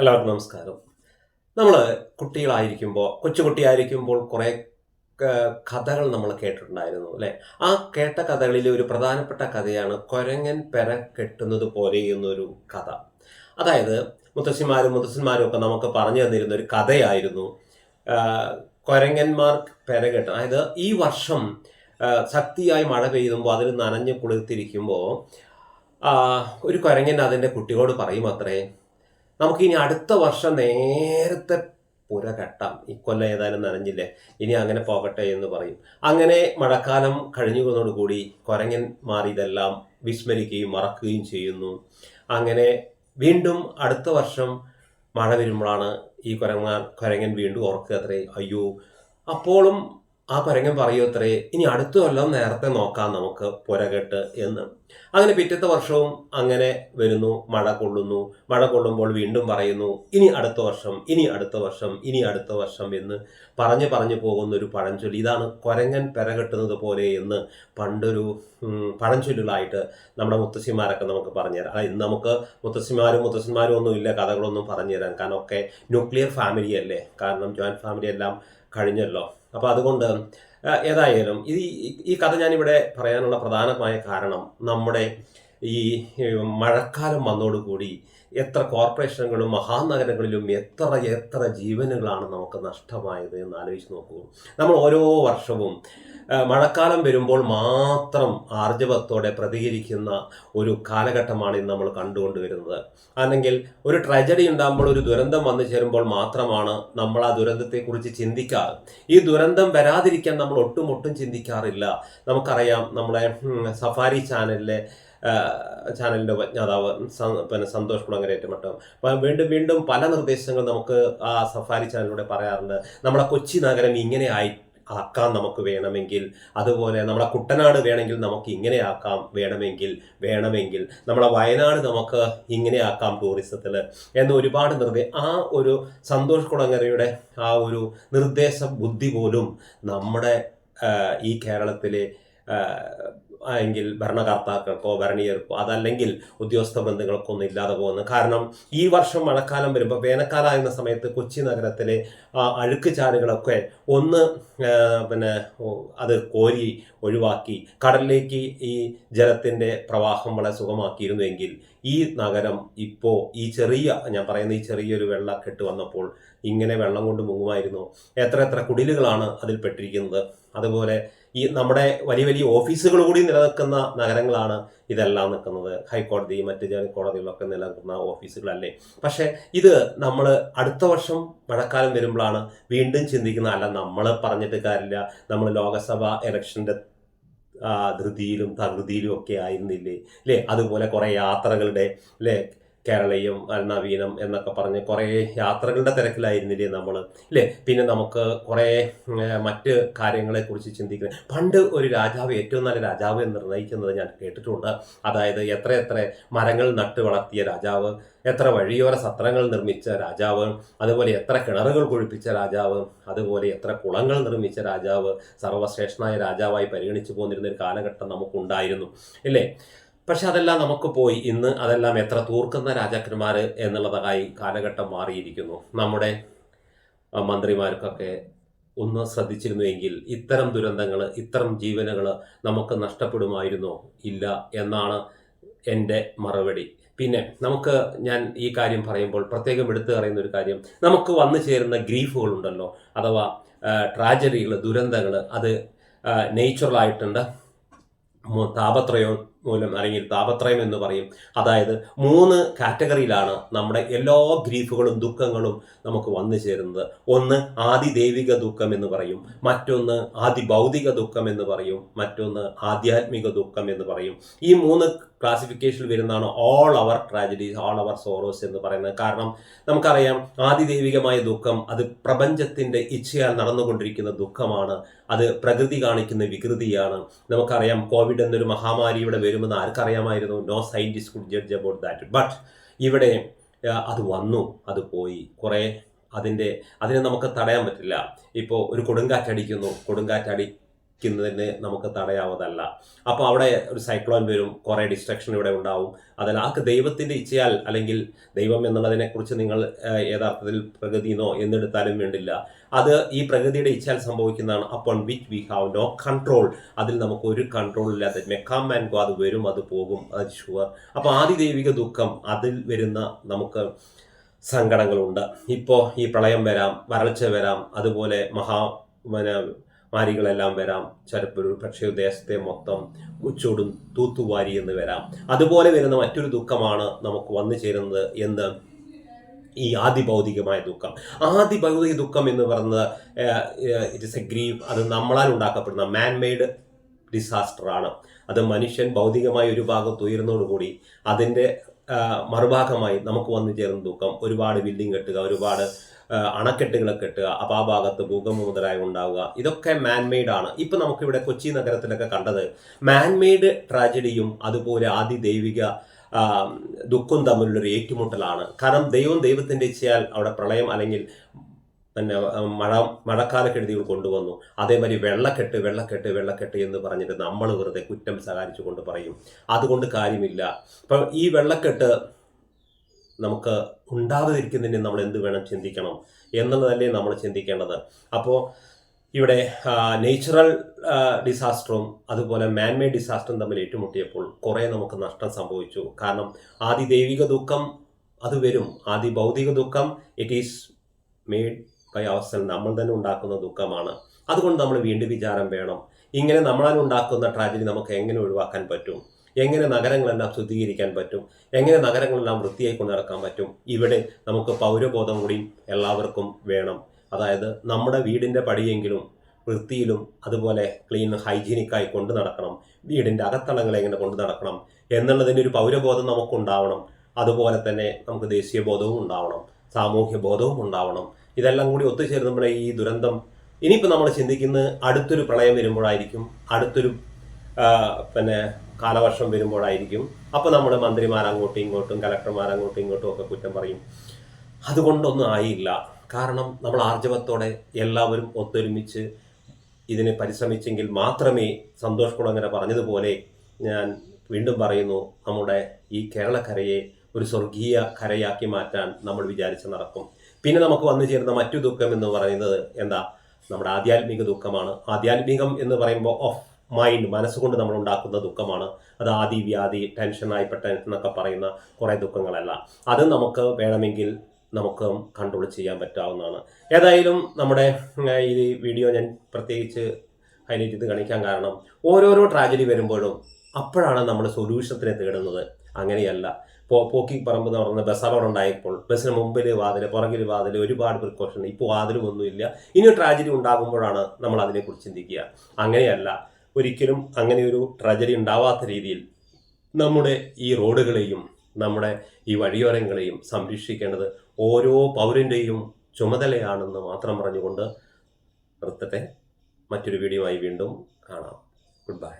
എല്ലാവർക്കും നമസ്കാരം. നമ്മൾ കുട്ടികളായിരിക്കുമ്പോൾ കൊച്ചുകുട്ടിയായിരിക്കുമ്പോൾ കുറേ കഥകൾ നമ്മൾ കേട്ടിട്ടുണ്ടായിരുന്നു അല്ലേ? ആ കേട്ട കഥകളിൽ ഒരു പ്രധാനപ്പെട്ട കഥയാണ് കൊരങ്ങൻ പെര കെട്ടുന്നത് പോലെ എന്നൊരു കഥ. അതായത് മുത്തശ്ശിമാരും മുത്തശ്ശന്മാരും ഒക്കെ നമുക്ക് പറഞ്ഞു തന്നിരുന്ന ഒരു കഥയായിരുന്നു കൊരങ്ങന്മാർ പെര കെട്ടും അതായത് ഈ വർഷം ശക്തിയായി മഴ പെയ്യുമ്പോൾ അതിൽ നനഞ്ഞ് കുളിർത്തിരിക്കുമ്പോൾ ഒരു കൊരങ്ങൻ അതിന്റെ കുട്ടിയോട് പറയും അത്രേ നമുക്കിനി അടുത്ത വർഷം നേരത്തെ പുര കെട്ടാം. ഈ കൊല്ലം ഏതായാലും നനഞ്ഞില്ലേ? ഇനി അങ്ങനെ പോകട്ടെ എന്ന് പറയും. അങ്ങനെ മഴക്കാലം കഴിഞ്ഞുകൂടി കൊരങ്ങൻ മാറി ഇതെല്ലാം വിസ്മരിക്കുകയും മറക്കുകയും ചെയ്യുന്നു. അങ്ങനെ വീണ്ടും അടുത്ത വർഷം മഴ വരുമ്പോഴാണ് ഈ കൊരങ്ങ കൊരങ്ങൻ വീണ്ടും ഓർക്കുക അത്രേ അയ്യോ അപ്പോഴും ആ പരങ്ങൻ അത്രേ. ഇനി അടുത്ത കൊല്ലം നേരത്തെ നോക്കാം നമുക്ക് പുരകെട്ട് എന്ന്. അങ്ങനെ പിറ്റത്തെ വർഷവും അങ്ങനെ വരുന്നു മഴ കൊള്ളുന്നു. മഴ കൊള്ളുമ്പോൾ വീണ്ടും പറയുന്നു ഇനി അടുത്ത വർഷം ഇനി അടുത്ത വർഷം ഇനി അടുത്ത വർഷം എന്ന് പറഞ്ഞു പറഞ്ഞു പോകുന്ന ഒരു പഴഞ്ചൊല്ലി. ഇതാണ് കൊരങ്ങൻ പെരകെട്ടുന്നത് പോലെ എന്ന് പണ്ടൊരു പഴഞ്ചൊല്ലുകളായിട്ട് നമ്മുടെ മുത്തശ്ശിമാരൊക്കെ നമുക്ക് പറഞ്ഞുതരാം ഇന്ന് നമുക്ക് മുത്തശ്ശിമാരും മുത്തശ്ശിമാരും ഒന്നും ഇല്ല കഥകളൊന്നും പറഞ്ഞു തരാൻ കാരണം ഒക്കെ ന്യൂക്ലിയർ ഫാമിലി അല്ലേ? കാരണം ജോയിന്റ് ഫാമിലി എല്ലാം കഴിഞ്ഞല്ലോ. അപ്പോൾ അതുകൊണ്ട് ഏതായാലും ഈ- ഈ കഥ ഞാനിവിടെ പറയാനുള്ള പ്രധാനമായ കാരണം നമ്മുടെ ഈ മഴക്കാലം വന്നോടുകൂടി എത്ര കോർപ്പറേഷനുകളും മഹാനഗരങ്ങളിലും എത്ര എത്ര ജീവനുകളാണ് നമുക്ക് നഷ്ടമായത് എന്ന് ആലോചിച്ച് നോക്കൂ. നമ്മൾ ഓരോ വർഷവും മഴക്കാലം വരുമ്പോൾ മാത്രം ആർജവത്തോടെ പ്രതികരിക്കുന്ന ഒരു കാലഘട്ടമാണ് ഇന്ന് നമ്മൾ കണ്ടുകൊണ്ടുവരുന്നത് അല്ലെങ്കിൽ ഒരു ട്രാജഡി ഉണ്ടാകുമ്പോൾ ഒരു ദുരന്തം വന്നു ചേരുമ്പോൾ മാത്രമാണ് നമ്മൾ ആ ദുരന്തത്തെക്കുറിച്ച് ചിന്തിക്കാറ്. ഈ ദുരന്തം വരാതിരിക്കാൻ നമ്മൾ ഒട്ടും ഒട്ടും ചിന്തിക്കാറില്ല. നമുക്കറിയാം നമ്മുടെ സഫാരി ചാനലിലെ ചാനലിന്റെ ഉപജ്ഞാതാവ് പിന്നെ സന്തോഷ് കുളങ്ങര ഏറ്റുമട്ടം. അപ്പോൾ വീണ്ടും വീണ്ടും പല നിർദ്ദേശങ്ങൾ നമുക്ക് ആ സഫാരി ചാനലിലൂടെ പറയാറുണ്ട്. നമ്മുടെ കൊച്ചി നഗരം ഇങ്ങനെ ആയി ആക്കാൻ നമുക്ക് വേണമെങ്കിൽ. അതുപോലെ നമ്മുടെ കുട്ടനാട് വേണമെങ്കിൽ നമുക്ക് ഇങ്ങനെ ആക്കാം വേണമെങ്കിൽ വേണമെങ്കിൽ. നമ്മുടെ വയനാട് നമുക്ക് ഇങ്ങനെ ആക്കാം ടൂറിസത്തിൽ എന്ന് ഒരുപാട് നിർദ്ദേ ആ ഒരു സന്തോഷ് കുളങ്ങരയുടെ ആ ഒരു നിർദ്ദേശ ബുദ്ധി പോലും നമ്മുടെ ഈ കേരളത്തിലെ എങ്കിൽ ഭരണകർത്താക്കൾക്കോ ഭരണീയർക്കോ അതല്ലെങ്കിൽ ഉദ്യോഗസ്ഥ ബന്ധങ്ങൾക്കോ ഒന്നും ഇല്ലാതെ പോകുന്നു. കാരണം ഈ വർഷം മഴക്കാലം വരുമ്പോൾ വേനൽക്കാലമായിരുന്ന സമയത്ത് കൊച്ചി നഗരത്തിലെ അഴുക്ക് ചാലുകളൊക്കെ ഒന്ന് പിന്നെ അത് കോരി ഒഴിവാക്കി കടലിലേക്ക് ഈ ജലത്തിന്റെ പ്രവാഹം വളരെ സുഖമാക്കിയിരുന്നുവെങ്കിൽ ഈ നഗരം ഇപ്പോൾ ഈ ചെറിയ ഞാൻ പറയുന്ന ഈ ചെറിയൊരു വെള്ളക്കെട്ട് വന്നപ്പോൾ ഇങ്ങനെ വെള്ളം കൊണ്ട് മുങ്ങുമായിരുന്നു. എത്ര എത്ര കുടിലുകളാണ് അതിൽ പെട്ടിരിക്കുന്നത്. അതുപോലെ ഈ നമ്മുടെ വലിയ വലിയ ഓഫീസുകൾ കൂടി നിലനിൽക്കുന്ന നഗരങ്ങളാണ് ഇതെല്ലാം നിൽക്കുന്നത്. ഹൈക്കോടതി മറ്റ് കോടതികളൊക്കെ നിലനിൽക്കുന്ന ഓഫീസുകളല്ലേ? പക്ഷേ ഇത് നമ്മൾ അടുത്ത വർഷം മഴക്കാലം വരുമ്പോഴാണ് വീണ്ടും ചിന്തിക്കുന്ന അല്ല നമ്മൾ പറഞ്ഞിട്ട് കാര്യമില്ല. നമ്മൾ ലോകസഭ ഇലക്ഷന്റെ ധൃതിയിലും തകൃതിയിലും ഒക്കെ ആയിരുന്നില്ലേ? അല്ലേ? അതുപോലെ കുറേ യാത്രകളുടെ അല്ലേ? കേരളീയം അൽനവീനം നവീനം എന്നൊക്കെ പറഞ്ഞ് കുറേ യാത്രകളുടെ തിരക്കിലായിരുന്നില്ലേ നമ്മൾ അല്ലേ പിന്നെ നമുക്ക് കുറേ മറ്റ് കാര്യങ്ങളെക്കുറിച്ച് ചിന്തിക്കുന്നത് പണ്ട് ഒരു രാജാവ് ഏറ്റവും നല്ല രാജാവ് എന്ന് നിർണയിക്കുന്നത് ഞാൻ കേട്ടിട്ടുണ്ട്. അതായത് എത്ര എത്ര മരങ്ങൾ നട്ട് വളർത്തിയ രാജാവ് എത്ര വഴിയോര സത്രങ്ങൾ നിർമ്മിച്ച രാജാവ് അതുപോലെ എത്ര കിണറുകൾ കുഴിപ്പിച്ച രാജാവ് അതുപോലെ എത്ര കുളങ്ങൾ നിർമ്മിച്ച രാജാവ് സർവശ്രേഷ്ഠനായ രാജാവായി പരിഗണിച്ചു പോന്നിരുന്ന ഒരു കാലഘട്ടം നമുക്കുണ്ടായിരുന്നു. ഇല്ലേ? പക്ഷെ അതെല്ലാം നമുക്ക് പോയി. ഇന്ന് അതെല്ലാം എത്ര തൂർക്കുന്ന രാജാക്കന്മാർ എന്നുള്ളതായി കാലഘട്ടം മാറിയിരിക്കുന്നു. നമ്മുടെ മന്ത്രിമാർക്കൊക്കെ ഒന്ന് ശ്രദ്ധിച്ചിരുന്നുവെങ്കിൽ ഇത്തരം ദുരന്തങ്ങൾ ഇത്തരം ജീവനുകൾ നമുക്ക് നഷ്ടപ്പെടുമായിരുന്നോ? ഇല്ല എന്നാണ് എന്റെ മറുപടി. പിന്നെ നമുക്ക് ഞാൻ ഈ കാര്യം പറയുമ്പോൾ പ്രത്യേകം എടുത്തു പറയുന്ന ഒരു കാര്യം. നമുക്ക് വന്നു ചേരുന്ന ഗ്രീഫുകളുണ്ടല്ലോ. അഥവാ ട്രാജഡികൾ ദുരന്തങ്ങൾ അത് നേച്ചുറലായിട്ടുണ്ട് താപത്രയം മൂലം അല്ലെങ്കിൽ താപത്രയം എന്ന് പറയും. അതായത് മൂന്ന് കാറ്റഗറിയിലാണ് നമ്മുടെ എല്ലാ ഗ്രീഫുകളും ദുഃഖങ്ങളും നമുക്ക് വന്നു ചേരുന്നത്. ഒന്ന് ആദി ദൈവിക ദുഃഖം എന്ന് പറയും. മറ്റൊന്ന് ആദി ഭൗതിക ദുഃഖം എന്ന് പറയും. മറ്റൊന്ന് ആധ്യാത്മിക ദുഃഖം എന്ന് പറയും. ഈ മൂന്ന് ക്ലാസിഫിക്കേഷൻ വരുന്നതാണ് all our tragedies all our sorrows എന്ന് പറയുന്നത്. കാരണം നമുക്കറിയാം ആദിദൈവികമായ ദുഃഖം അത് പ്രപഞ്ചത്തിന്റെ ഇച്ഛയാൽ നടന്നുകൊണ്ടിരിക്കുന്ന ദുഃഖമാണ്. അത് പ്രകൃതി കാണിക്കുന്ന വികൃതിയാണ്. നമുക്കറിയാം കോവിഡ് എന്നൊരു മഹാമാരിയുടെ ഇവിടെ വരുമെന്ന് ആർക്കറിയാമായിരുന്നു. No scientist could judge about that but ഇവിടെ അത് വന്നു. അത് പോയി. കുറേ അതിന്റെ അതിനെ നമുക്ക് തടയാൻ പറ്റില്ല. ഇപ്പോൾ ഒരു കൊടുങ്കാറ്റടിക്കുന്നു. കൊടുങ്കാറ്റടി ക്കുന്നതിന് നമുക്ക് തടയാവതല്ല അപ്പോൾ അവിടെ ഒരു സൈക്ലോൺ വരും കുറേ ഡിസ്ട്രക്ഷൻ ഇവിടെ ഉണ്ടാവും. അതല്ല ആ ദൈവത്തിന്റെ ഇച്ഛയാൽ അല്ലെങ്കിൽ ദൈവം എന്നുള്ളതിനെക്കുറിച്ച് നിങ്ങൾ യഥാർത്ഥത്തിൽ പ്രകൃതിന്നോ എന്നെടുത്താലും വേണ്ടില്ല. അത് ഈ പ്രകൃതിയുടെ ഇച്ഛയാൽ സംഭവിക്കുന്നതാണ്. അപ്പോൾ which we have no control അതിൽ നമുക്ക് ഒരു കൺട്രോൾ ഇല്ലാതെ മെക്കാം ആൻഡ് അത് വരും അത് പോകും. അത് ഷുവർ അപ്പോൾ ആദിദൈവിക ദുഃഖം അതിൽ വരുന്ന നമുക്ക് സങ്കടങ്ങളുണ്ട്. ഇപ്പോൾ ഈ പ്രളയം വരാം വരൾച്ച വരാം അതുപോലെ മഹാ പിന്നെ മാരികളെല്ലാം വരാം. ചിലപ്പോൾ ഒരു പക്ഷേ ദേശത്തെ മൊത്തം ഉച്ചോടും തൂത്തുവാരി എന്ന് വരാം. അതുപോലെ വരുന്ന മറ്റൊരു ദുഃഖമാണ് നമുക്ക് വന്നു ചേരുന്നത് എന്ന് ഈ ആദിഭൗതികമായ ദുഃഖം. ആദിഭൗതിക ദുഃഖം എന്ന് പറയുന്നത് ഇറ്റ് ഇസ് എ ഗ്രീവ് അത് നമ്മളാൽ ഉണ്ടാക്കപ്പെടുന്ന മാൻ മെയ്ഡ് ഡിസാസ്റ്റർ ആണ്. അത് മനുഷ്യൻ ഭൗതികമായ ഒരു ഭാഗത്ത് ഉയർന്നതോടുകൂടി അതിന്റെ മറുഭാഗമായി നമുക്ക് വന്നു ചേരുന്ന ദുഃഖം. ഒരുപാട് ബിൽഡിംഗ് കെട്ടുക ഒരുപാട് ആ, അണക്കെട്ടുകൾ കെട്ടുക അപ്പോൾ ആ ഭാഗത്ത് ഭൂകമ്പം മുതലായി ഉണ്ടാവുക. ഇതൊക്കെ മാൻമെയ്ഡ് ആണ്. ഇപ്പം നമുക്കിവിടെ കൊച്ചി നഗരത്തിലൊക്കെ കണ്ടത് മാൻമെയ്ഡ് ട്രാജഡിയും അതുപോലെ ആദി ദൈവിക ദുഃഖം തമ്മിലുള്ളൊരു ഏറ്റുമുട്ടലാണ്. കാരണം ദൈവം ദൈവത്തിന്റെ ഇച്ഛയാൽ അവിടെ പ്രളയം അല്ലെങ്കിൽ പിന്നെ മഴ മഴക്കാലക്കെടുതികൾ കൊണ്ടുവന്നു. അതേമാതിരി വെള്ളക്കെട്ട് വെള്ളക്കെട്ട് വെള്ളക്കെട്ട് എന്ന് പറഞ്ഞിട്ട് നമ്മൾ വെറുതെ കുറ്റം സഹാരിച്ചു കൊണ്ട് പറയും. അതുകൊണ്ട് കാര്യമില്ല. അപ്പം ഈ വെള്ളക്കെട്ട് നമുക്ക് ഉണ്ടാകാതിരിക്കുന്നതിന് നമ്മൾ എന്ത് വേണം ചിന്തിക്കണം എന്നുള്ളതല്ലേ നമ്മൾ ചിന്തിക്കേണ്ടത്. അപ്പോൾ ഇവിടെ നേച്ചുറൽ ഡിസാസ്റ്ററും അതുപോലെ മാൻമേഡ് ഡിസാസ്റ്ററും തമ്മിൽ ഏറ്റുമുട്ടിയപ്പോൾ കുറേ നമുക്ക് നഷ്ടം സംഭവിച്ചു. കാരണം ആദി ദൈവിക ദുഃഖം അത് വരും. ആദി ഭൗതിക ദുഃഖം ഇറ്റ് ഈസ് മെയ്ഡ് ബൈ അവസ്ഥ നമ്മൾ തന്നെ ഉണ്ടാക്കുന്ന ദുഃഖമാണ്. അതുകൊണ്ട് നമ്മൾ വീണ്ടും വിചാരം വേണം. ഇങ്ങനെ നമ്മളാൽ ഉണ്ടാക്കുന്ന ട്രാജഡി നമുക്ക് എങ്ങനെ ഒഴിവാക്കാൻ പറ്റും? എങ്ങനെ നഗരങ്ങളെല്ലാം ശുദ്ധീകരിക്കാൻ പറ്റും? എങ്ങനെ നഗരങ്ങളെല്ലാം വൃത്തിയായി കൊണ്ട് നടക്കാൻ പറ്റും? ഇവിടെ നമുക്ക് പൗരബോധം കൂടി എല്ലാവർക്കും വേണം. അതായത് നമ്മുടെ വീടിന്റെ പടിയെങ്കിലും വൃത്തിയിലും അതുപോലെ ക്ലീൻ ഹൈജീനിക്കായി കൊണ്ട് നടക്കണം. വീടിന്റെ അകത്തളങ്ങൾ എങ്ങനെ കൊണ്ട് നടക്കണം. എന്നുള്ളതിന്റെ ഒരു പൗരബോധം നമുക്കുണ്ടാവണം. അതുപോലെ തന്നെ നമുക്ക് ദേശീയ ബോധവും ഉണ്ടാവണം. സാമൂഹ്യ ബോധവും ഉണ്ടാവണം. ഇതെല്ലാം കൂടി ഒത്തുചേർന്നപ്പോഴേ ഈ ദുരന്തം ഇനിയിപ്പോൾ നമ്മൾ ചിന്തിക്കുന്നത് അടുത്തൊരു പ്രളയം വരുമ്പോഴായിരിക്കും അടുത്തൊരു പിന്നെ കാലവർഷം വരുമ്പോഴായിരിക്കും. അപ്പോൾ നമ്മൾ മന്ത്രിമാർ അങ്ങോട്ടും ഇങ്ങോട്ടും കലക്ടർമാർ അങ്ങോട്ടും ഇങ്ങോട്ടും ഒക്കെ കുറ്റം പറയും. അതുകൊണ്ടൊന്നും ആയില്ല. കാരണം നമ്മൾ ആർജവത്തോടെ എല്ലാവരും ഒത്തൊരുമിച്ച് ഇതിനെ പരിശ്രമിച്ചെങ്കിൽ മാത്രമേ സന്തോഷ് കുളങ്ങര പറഞ്ഞതുപോലെ ഞാൻ വീണ്ടും പറയുന്നു നമ്മുടെ ഈ കേരളക്കരയെ ഒരു സ്വർഗീയ കരയാക്കി മാറ്റാൻ നമ്മൾ വിചാരിച്ച് നടക്കും. പിന്നെ നമുക്ക് വന്നു ചേരുന്ന മറ്റു ദുഃഖം എന്ന് പറയുന്നത് എന്താ? നമ്മുടെ ആധ്യാത്മിക ദുഃഖമാണ്. ആധ്യാത്മികം എന്ന് പറയുമ്പോൾ ഓഫ് മൈൻഡ് മനസ്സുകൊണ്ട് നമ്മൾ ഉണ്ടാക്കുന്ന ദുഃഖമാണ്. അത് ആദി വ്യാധി ടെൻഷൻ ഹൈപ്പർ ടെൻഷൻ എന്നൊക്കെ പറയുന്ന കുറേ ദുഃഖങ്ങളല്ല. അത് നമുക്ക് വേണമെങ്കിൽ നമുക്ക് കൺട്രോൾ ചെയ്യാൻ പറ്റാവുന്നതാണ്. ഏതായാലും നമ്മുടെ ഈ വീഡിയോ ഞാൻ പ്രത്യേകിച്ച് ഹൈലൈറ്റ് ചെയ്ത് കാണിക്കാൻ കാരണം ഓരോരോ ട്രാജഡി വരുമ്പോഴും അപ്പോഴാണ് നമ്മൾ സൊല്യൂഷത്തിനെ തേടുന്നത്. അങ്ങനെയല്ല. പോ പോക്കി പറമ്പ് എന്ന് പറയുന്ന ബസ് അപകടം ഉണ്ടായപ്പോൾ ബസ്സിന് മുമ്പിൽ വാതിൽ പുറകിൽ വാതിൽ ഒരുപാട് പ്രിക്കോഷൻ ഇപ്പോൾ വാതിലും ഒന്നുമില്ല. ഇനി ട്രാജഡി ഉണ്ടാകുമ്പോഴാണ് നമ്മൾ അതിനെക്കുറിച്ച് ചിന്തിക്കുക. അങ്ങനെയല്ല. ഒരിക്കലും അങ്ങനെ ഒരു ട്രാജഡി ഉണ്ടാവാത്ത രീതിയിൽ നമ്മുടെ ഈ റോഡുകളെയും നമ്മുടെ ഈ വഴിയോരങ്ങളെയും സംരക്ഷിക്കേണ്ടത് ഓരോ പൗരന്റെയും ചുമതലയാണെന്ന് മാത്രം പറഞ്ഞുകൊണ്ട് നിർത്തട്ടെ. മറ്റൊരു വീഡിയോ ആയി വീണ്ടും കാണാം. Good bye